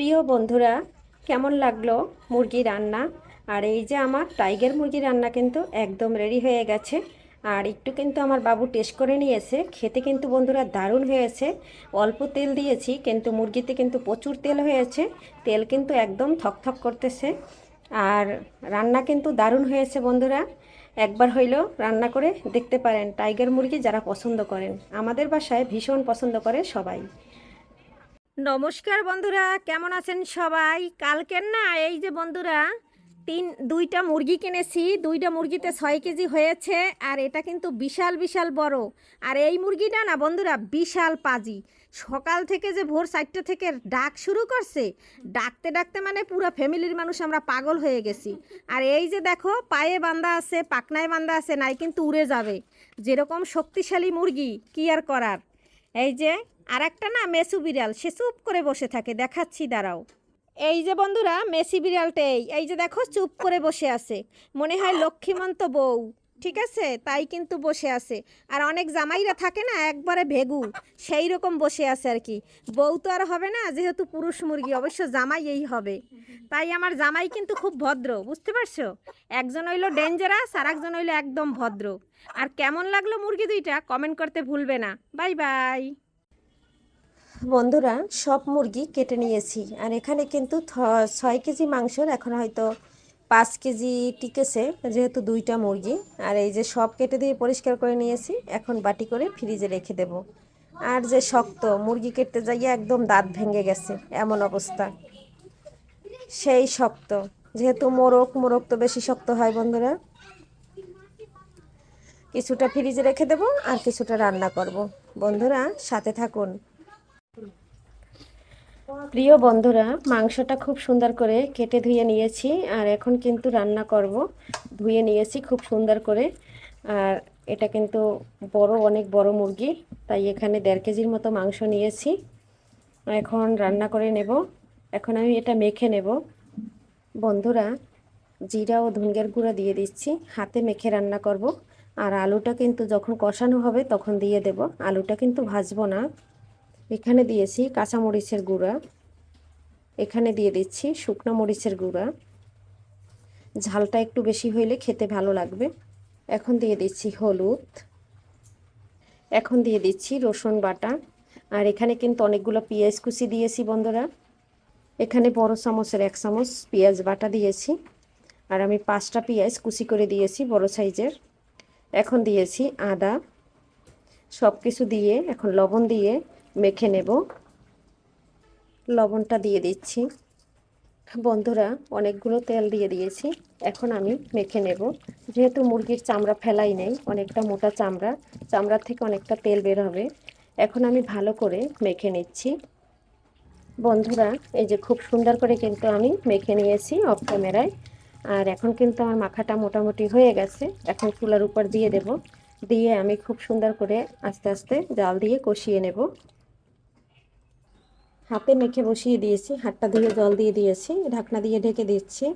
প্রিয় বন্ধুরা, কেমন লাগল মুরগি রান্না? আর এই যে আমার টাইগার মুরগি রান্না কিন্তু একদম রেডি হয়ে গেছে। আর একটু কিন্তু আমার বাবু টেস্ট করে নিয়েছে। খেতে কিন্তু বন্ধুরা দারুণ হয়েছে। অল্প তেল দিয়েছি, কিন্তু মুরগিতে কিন্তু প্রচুর তেল হয়েছে। তেল কিন্তু একদম থকথক করতেছে। আর রান্না কিন্তু দারুণ হয়েছে বন্ধুরা। একবার হইলেও রান্না করে দেখতে পারেন টাইগার মুরগি যারা পছন্দ করেন। আমাদের বাসায় ভীষণ পছন্দ করে সবাই। নমস্কার বন্ধুরা, কেমন আছেন সবাই? কালকের না, এই যে বন্ধুরা, তিন, দুইটা মুরগি কিনেছি, দুইটা মুরগিতে ছয় কেজি হয়েছে, আর এটা কিন্তু বিশাল বিশাল বড়। আর এই মুরগিটা না বন্ধুরা, বিশাল পাজি। সকাল থেকে যে ভোর চারটে থেকে ডাক শুরু করছে, ডাকতে ডাকতে মানে পুরো ফ্যামিলির মানুষ আমরা পাগল হয়ে গেছি। আর এই যে দেখো, পায়ে বান্ধা আছে পাকনায় বান্ধা আছে, নাই কিন্তু উড়ে যাবে। যেরকম শক্তিশালী মুরগি, কি আর করার? এই যে আর একটা না মেসু বিড়াল, সে চুপ করে বসে থাকে। দেখাচ্ছি, দাঁড়াও। এই যে বন্ধুরা, মেসি বিড়ালটা এই। এই যে দেখো, চুপ করে বসে আছে। মনে হয় লক্ষ্মীমন্ত বউ, ঠিক আছে? তাই কিন্তু বসে আছে। আর অনেক জামাইরা থাকে না, একবারে ভেগু। সেই রকম বসে আছে আর কি। বউ তো আর হবে না, যেহেতু পুরুষ মুরগি, অবশ্য জামাই এই হবে। তাই আমার জামাই কিন্তু খুব ভদ্র, বুঝতে পারছ? একজন হইল ডেঞ্জারাস আর একজন হইল একদম ভদ্র। আর কেমন লাগল মুরগি দুইটা কমেন্ট করতে ভুলবে না। Bye bye. বন্ধুরা, সব মুরগি কেটে নিয়েছি। আর এখানে কিন্তু ছয় কেজি মাংসর এখন হয়তো পাঁচ কেজি টিকেছে, যেহেতু দুইটা মুরগি। আর এই যে সব কেটে দিয়ে পরিষ্কার করে নিয়েছি, এখন বাটি করে ফ্রিজে রেখে দেব। আর যে শক্ত, মুরগি কেটতে যাইয়ে একদম দাঁত ভেঙে গেছে, এমন অবস্থা। সেই শক্ত, যেহেতু মোরগ মোরগ তো বেশি শক্ত হয় বন্ধুরা। কিছুটা ফ্রিজে রেখে দেবো আর কিছুটা রান্না করব। বন্ধুরা, সাথে থাকুন। প্রিয় বন্ধুরা, মাংসটা খুব সুন্দর করে কেটে ধুয়ে নিয়েছি আর এখন কিন্তু রান্না করব। ধুয়ে নিয়েছি খুব সুন্দর করে। আর এটা কিন্তু বড়, অনেক বড় মুরগি, তাই এখানে দেড় কেজির মতো মাংস নিয়েছি। এখন রান্না করে নেব। এখন আমি এটা মেখে নেব। বন্ধুরা, জিরা ও ধুনগের গুঁড়া দিয়ে দিচ্ছি। হাতে মেখে রান্না করব। আর আলুটা কিন্তু যখন কষানো হবে তখন দিয়ে দেব। আলুটা কিন্তু ভাজবো না। এখানে দিয়েছি কাঁচামরিচের গুঁড়া। এখানে দিয়ে দিচ্ছি শুকনো মরিচের গুঁড়া। ঝালটা একটু বেশি হইলে খেতে ভালো লাগবে। এখন দিয়ে দিচ্ছি হলুদ। এখন দিয়ে দিচ্ছি রসুন বাটা। আর এখানে কিন্তু অনেকগুলো পেঁয়াজ কুচি দিয়েছি বন্ধুরা। এখানে বড় চামচের এক চামচ পেঁয়াজ বাটা দিয়েছি। আর আমি পাঁচটা পেঁয়াজ কুচি করে দিয়েছি বড় সাইজের। এখন দিয়েছি আদা। সব কিছু দিয়ে, এখন লবণ দিয়ে মেখে নেব। লবণটা দিয়ে দিচ্ছি। বন্ধুরা, অনেকগুলো তেল দিয়ে দিয়েছি। এখন আমি মেখে নেব। যেহেতু মুরগির চামড়া ফেলাই নেই, অনেকটা মোটা চামড়া চামড়ার থেকে অনেকটা তেল বের হবে। এখন আমি ভালো করে মেখে নিচ্ছি। বন্ধুরা, এই যে খুব সুন্দর করে কিন্তু আমি মেখে নিয়েছি অফ ক্যামেরায় আর এখন কিন্তু আমার মাখাটা মোটামুটি হয়ে গেছে। এখন চুলার উপর দিয়ে দেব। দিয়ে আমি খুব সুন্দর করে আস্তে আস্তে জাল দিয়ে কষিয়ে নেব। হাতে মেখে বসিয়ে দিয়েছি, হাতটা ধুয়ে জল দিয়ে দিয়েছি, ঢাকনা দিয়ে ঢেকে দিচ্ছি।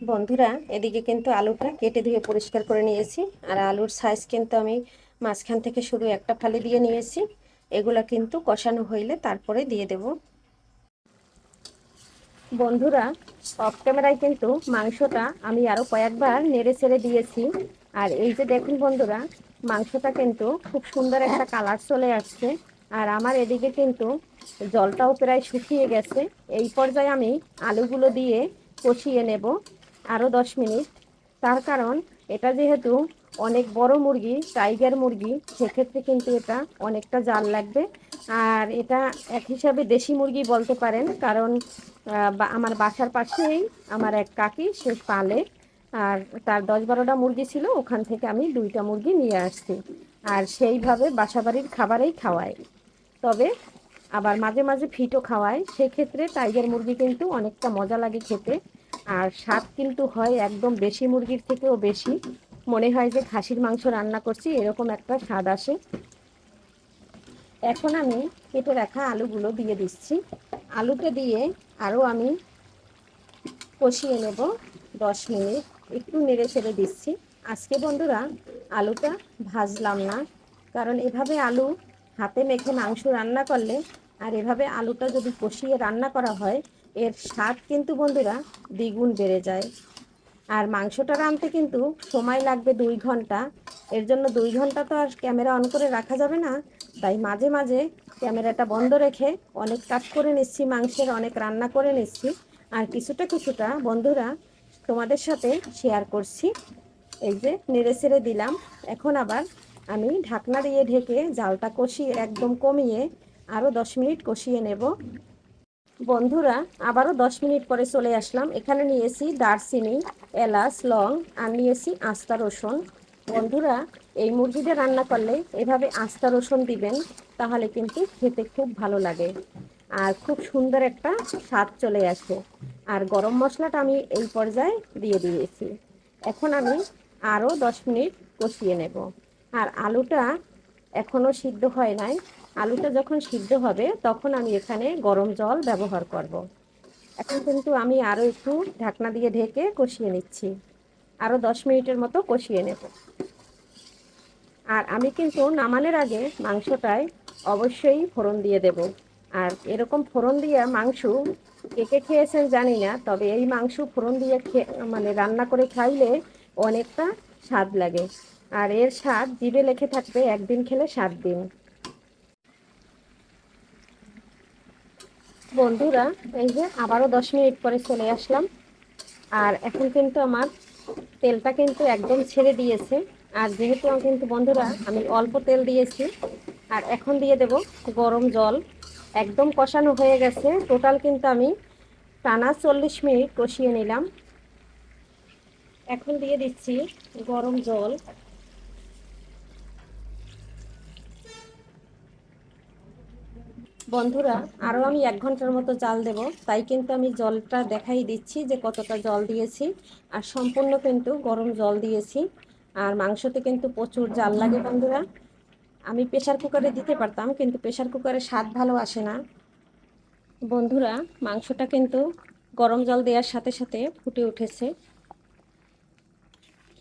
বন্ধুরা, এদিকে কিন্তু আলুটা কেটে ধুয়ে পরিষ্কার করে নিয়েছি, আর আলুর সাইজ কিন্তু আমি মাঝখান থেকে শুরু একটা ফালি দিয়ে নিয়েছি। এগুলা কিন্তু কষানো হইলে তারপরে দিয়ে দেব। বন্ধুরা অফ ক্যামেরায় কিন্তু মাংসটা আমি আরও কয়েকবার নেড়ে ছেড়ে দিয়েছি। আর এই যে দেখুন বন্ধুরা, মাংসটা কিন্তু খুব সুন্দর একটা কালার চলে আসছে। আর আমার এদিকে কিন্তু জলটাও প্রায় শুকিয়ে গেছে। এই পর্যায়ে আমি আলুগুলো দিয়ে কষিয়ে নেব আরও দশ মিনিট। তার কারণ এটা যেহেতু অনেক বড় মুরগি, টাইগার মুরগি, সেক্ষেত্রে কিন্তু এটা অনেকটা জাল লাগবে। আর এটা এক হিসাবে দেশি মুরগি বলতে পারেন, কারণ আমার বাসার পাশেই আমার এক কাকি, সে পালে। আর তার দশ বারোটা মুরগি ছিল, ওখান থেকে আমি দুইটা মুরগি নিয়ে আসছি। আর সেইভাবে বাসাবাড়ির খাবারেই খাওয়াই। তবে আবার মাঝে মাঝে ফিটও খাওয়ায়। সেক্ষেত্রে টাইগার মুরগি কিন্তু অনেকটা মজা লাগে খেতে। আর স্বাদ কিন্তু হয় একদম বেশি মুরগির থেকেও বেশি। মনে হয় যে খাসির মাংস রান্না করছি, এরকম একটা স্বাদ আসে। এখন আমি কেটে রাখা আলুগুলো দিয়ে দিচ্ছি। আলুতে দিয়ে আরও আমি কষিয়ে নেব দশ মিনিট। একটু নেড়ে ছেড়ে দিচ্ছি। আজকে বন্ধুরা আলুটা ভাজলাম না, কারণ এভাবে আলু হাতে মেখে মাংস রান্না করলে আর এভাবে আলুটা যদি কষিয়ে রান্না করা হয়, এর স্বাদ কিন্তু বন্ধুরা দ্বিগুণ বেড়ে যায়। আর মাংসটা রাঁধতে কিন্তু সময় লাগবে দুই ঘণ্টা। এর জন্য দুই ঘণ্টা তো আর ক্যামেরা অন করে রাখা যাবে না। তাই মাঝে মাঝে ক্যামেরাটা বন্ধ রেখে অনেক কাজ করে নিচ্ছি, মাংসের অনেক রান্না করে নিচ্ছি। আর কিছুটা কিছুটা বন্ধুরা তোমাদের সাথে শেয়ার করছি। এই যে নেড়ে ছেড়ে দিলাম। এখন আবার আমি ঢাকনা দিয়ে ঢেকে জালটা কষিয়ে একদম কমিয়ে আরও দশ মিনিট কষিয়ে নেব। বন্ধুরা আবারও দশ মিনিট পরে চলে আসলাম। এখানে নিয়েছি দারচিনি, এলাচ, লং, আর নিয়েছি আস্তা রসুন। বন্ধুরা, এই মুরগিটা রান্না করলে এভাবে আস্তা রসুন দিবেন, তাহলে কিন্তু খেতে খুব ভালো লাগে। আর খুব সুন্দর একটা স্বাদ চলে আসে। আর গরম মশলাটা আমি এই পর্যায়ে দিয়ে দিয়েছি। এখন আমি আরও দশ মিনিট কষিয়ে নেব। আর আলুটা এখনও সিদ্ধ হয় নাই। আলুটা যখন সিদ্ধ হবে, তখন আমি এখানে গরম জল ব্যবহার করব। এখন কিন্তু আমি আরও একটু ঢাকনা দিয়ে ঢেকে কষিয়ে নিচ্ছি। আরও দশ মিনিটের মতো কষিয়ে নেব। আর আমি কিন্তু নামানোর আগে মাংসটায় অবশ্যই ফোড়ন দিয়ে দেব। আর এরকম ফোড়ন দিয়ে মাংস কেকে খেয়েছেন জানি না, তবে এই মাংস ফোড়ন দিয়ে মানে রান্না করে খাইলে অনেকটা স্বাদ লাগে। আর এর স্বাদ জিভে লেখে থাকবে, একদিন খেলে সাত দিন। বন্ধুরা, এই যে আবারও দশ মিনিট পরে চলে আসলাম। আর এখন কিন্তু আমার তেলটা কিন্তু একদম ছেড়ে দিয়েছে। আর যেহেতু কিন্তু বন্ধুরা, আমি অল্প তেল দিয়েছি, আর এখন দিয়ে দেব গরম জল। একদম কষানো হয়ে গেছে। টোটাল কিন্তু আমি টানা চল্লিশ মিনিট কষিয়ে নিলাম। এখন দিয়ে দিচ্ছি গরম জল। বন্ধুরা আরও আমি এক ঘণ্টার মতো জাল দেব। তাই কিন্তু আমি জলটা দেখাই দিচ্ছি যে কতটা জল দিয়েছি। আর সম্পূর্ণ কিন্তু গরম জল দিয়েছি। আর মাংসতে কিন্তু প্রচুর জাল লাগে বন্ধুরা। আমি প্রেশার কুকারে দিতে পারতাম, কিন্তু প্রেশার কুকারে স্বাদ ভালো আসে না। বন্ধুরা, মাংসটা কিন্তু গরম জল দেওয়ার সাথে সাথে ফুটে উঠেছে।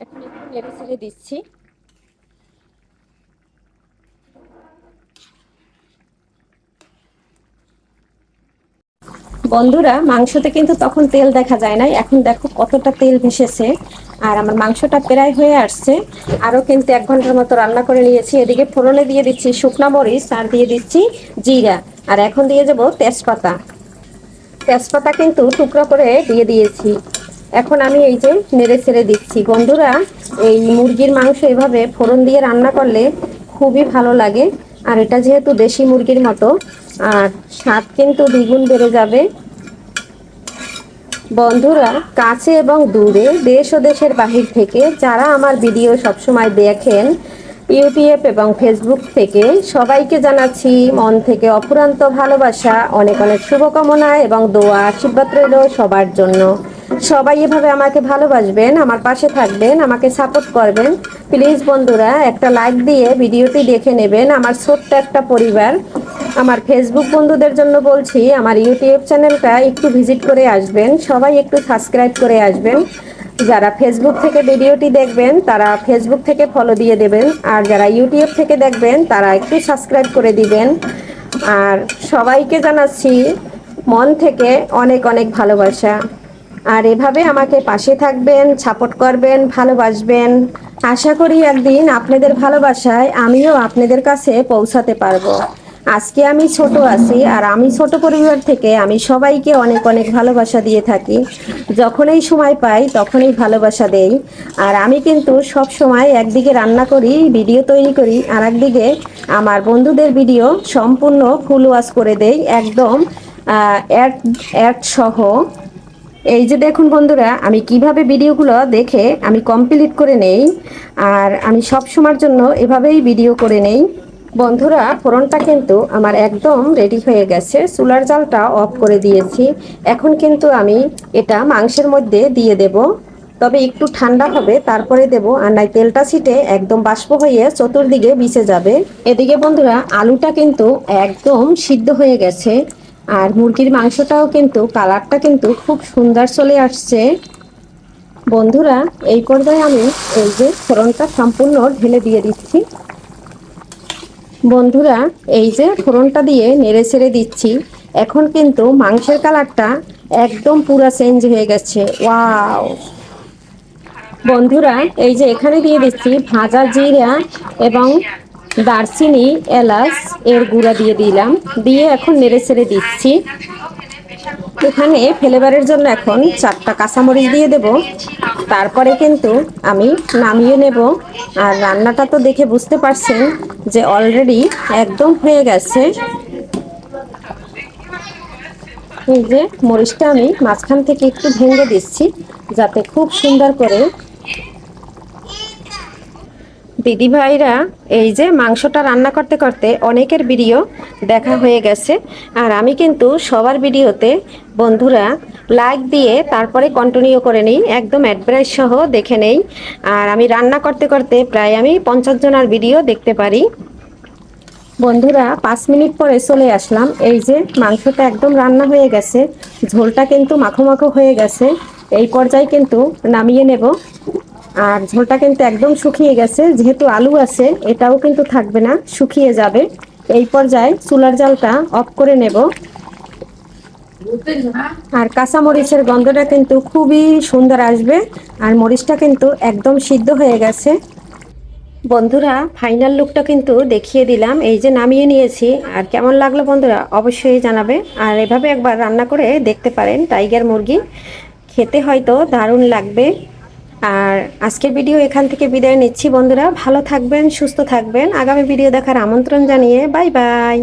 এখন একটু নেড়ে ছেড়ে দিচ্ছি। বন্ধুরা, মাংসতে কিন্তু তখন তেল দেখা যায় না এখন দেখো কতটা তেল ভেসেছে আর আমার মাংসটা প্রায় হয়ে আসছে। আরও কিন্তু এক ঘণ্টার মতো রান্না করে নিয়েছি। এদিকে ফোড়নে দিয়ে দিচ্ছি শুকনা মরিচ আর দিয়ে দিচ্ছি জিরা। আর এখন দিয়ে যাব তেজপাতা। তেজপাতা কিন্তু টুকরো করে দিয়ে দিয়েছি। এখন আমি এই যে নেড়ে ছেড়ে দিচ্ছি। বন্ধুরা, এই মুরগির মাংস এভাবে ফোড়ন দিয়ে রান্না করলে খুবই ভালো লাগে। আর এটা যেহেতু দেশি মুরগির মতো আর স্বাদ কিন্তু দ্বিগুণ বেড়ে যাবে। বন্ধুরা, কাছে এবং দূরে, দেশ ও দেশের বাহির থেকে যারা আমার ভিডিও সবসময় দেখেন, ইউটিউব এবং ফেসবুক থেকে, সবাইকে জানাচ্ছি মন থেকে অপুরান্ত ভালোবাসা, অনেক অনেক শুভকামনা এবং দোয়া, আশীর্বাদ রইল সবার জন্য। সবাই এভাবে আমাকে ভালোবাসবেন, আমার পাশে থাকবেন, আমাকে সাপোর্ট করবেন। প্লিজ বন্ধুরা, একটা লাইক দিয়ে ভিডিওটি দেখে নেবেন, আমার ছোট্ট একটা পরিবার। আমার ফেসবুক বন্ধুদের জন্য বলছি, আমার ইউটিউব চ্যানেলটা একটু ভিজিট করে আসবেন, সবাই একটু সাবস্ক্রাইব করে আসবেন। যারা ফেসবুক থেকে ভিডিওটি দেখবেন, তারা ফেসবুক থেকে ফলো দিয়ে দেবেন, আর যারা ইউটিউব থেকে দেখবেন, তারা একটু সাবস্ক্রাইব করে দিবেন। আর সবাইকে জানাচ্ছি, মন থেকে অনেক অনেক ভালোবাসা। আর এভাবে আমাকে পাশে থাকবেন সাপোর্ট করবেন, ভালোবাসবেন। আশা করি একদিন আপনাদের ভালোবাসায় আমিও আপনাদের কাছে পৌঁছাতে পারব। আজকে আমি ছোট আছি আর আমি ছোট পরিবার থেকে আমি সবাইকে অনেক অনেক ভালোবাসা দিয়ে থাকি। যখনই সময় পাই তখনই ভালোবাসা দেই। আর আমি কিন্তু সব সময় একদিকে রান্না করি, ভিডিও তৈরি করি, আর একদিকে আমার বন্ধুদের ভিডিও সম্পূর্ণ ফুল ওয়াশ করে দেই একদম অ্যাড অ্যাড সহ। এই যে দেখুন বন্ধুরা, আমি কীভাবে ভিডিওগুলো দেখে আমি কমপ্লিট করে নেই। আর আমি সব সময়ের জন্য এভাবেই ভিডিও করে নেই। বন্ধুরা, ফোড়নটা কিন্তু আমার একদম রেডি হয়ে গেছে। চুলার জালটা অফ করে দিয়েছি। এখন কিন্তু আমি এটা মাংসের মধ্যে দিয়ে দেব। তবে একটু ঠান্ডা হবে, তারপরে দেব। নাই, তেলটা ছিটে একদম বাষ্প হয়ে চতুর্দিকে বিছে যাবে। এদিকে বন্ধুরা, আলুটা কিন্তু একদম সিদ্ধ হয়ে গেছে। আর মুরগির মাংসটাও কিন্তু, কালারটা কিন্তু খুব সুন্দর চলে আসছে। বন্ধুরা, এই পর্যায়ে আমি এই যে ফোড়নটা সম্পূর্ণ ঢেলে দিয়ে দিচ্ছি। বন্ধুরা, এই যে ফোড়নটা দিয়ে নেড়ে ছেড়ে দিচ্ছি, এখন কিন্তু মাংসের কালারটা একদম পুরো চেঞ্জ হয়ে গেছে। ওয়াও বন্ধুরা, এই যে এখানে দিয়ে দিচ্ছি ভাজা জিরা এবং দারচিনি, এলাচ, এর গুঁড়া দিয়ে দিলাম। দিয়ে এখন নেড়ে ছেড়ে দিচ্ছি। এখানে ফেলেবারের জন্য এখন চারটা কাঁচামরিচ দিয়ে দেব। তারপরে কিন্তু আমি নামিয়ে নেব। আর রান্নাটা তো দেখে বুঝতে পারছেন যে অলরেডি একদম হয়ে গেছে। এই যে মরিচটা আমি মাঝখান থেকে একটু ভেঙে দিচ্ছি, যাতে খুব সুন্দর করে দিদি ভাইরা এই যে মাংসটা রান্না করতে করতে অনেকের ভিডিও দেখা হয়ে গেছে। আর আমি কিন্তু সবার ভিডিওতে বন্ধুরা লাইক দিয়ে তারপরে কন্টিনিউ করে নিই, একদম অ্যাডভাইস সহ দেখে নেই। আর আমি রান্না করতে করতে প্রায় আমি পঞ্চাশ জনের ভিডিও দেখতে পারি। বন্ধুরা, পাঁচ মিনিট পরে চলে আসলাম। এই যে মাংসটা একদম রান্না হয়ে গেছে, ঝোলটা কিন্তু মাখো মাখো হয়ে গেছে। এই পর্যায়ে কিন্তু নামিয়ে নেব। আর ঝোলটা কিন্তু একদম শুকিয়ে গেছে, যেহেতু আলু আছে, এটাও কিন্তু থাকবে না, শুকিয়ে যাবে। এই পর্যায়ে চুলার জালটা অফ করে নেব। আর কাঁচা মরিচের গন্ধটা কিন্তু খুবই সুন্দর আসবে, আর মরিচটা কিন্তু একদম সিদ্ধ হয়ে গেছে। বন্ধুরা, ফাইনাল লুকটা কিন্তু দেখিয়ে দিলাম, এই যে নামিয়ে নিয়েছি। আর কেমন লাগল বন্ধুরা, অবশ্যই জানাবে। আর এভাবে একবার রান্না করে দেখতে পারেন, টাইগার মুরগি। খেতে হয়তো দারুণ লাগবে। আর আজকের ভিডিও এখান থেকে বিদায় নিচ্ছি বন্ধুরা। ভালো থাকবেন, সুস্থ থাকবেন। আগামী ভিডিও দেখার আমন্ত্রণ জানিয়ে বাই বাই।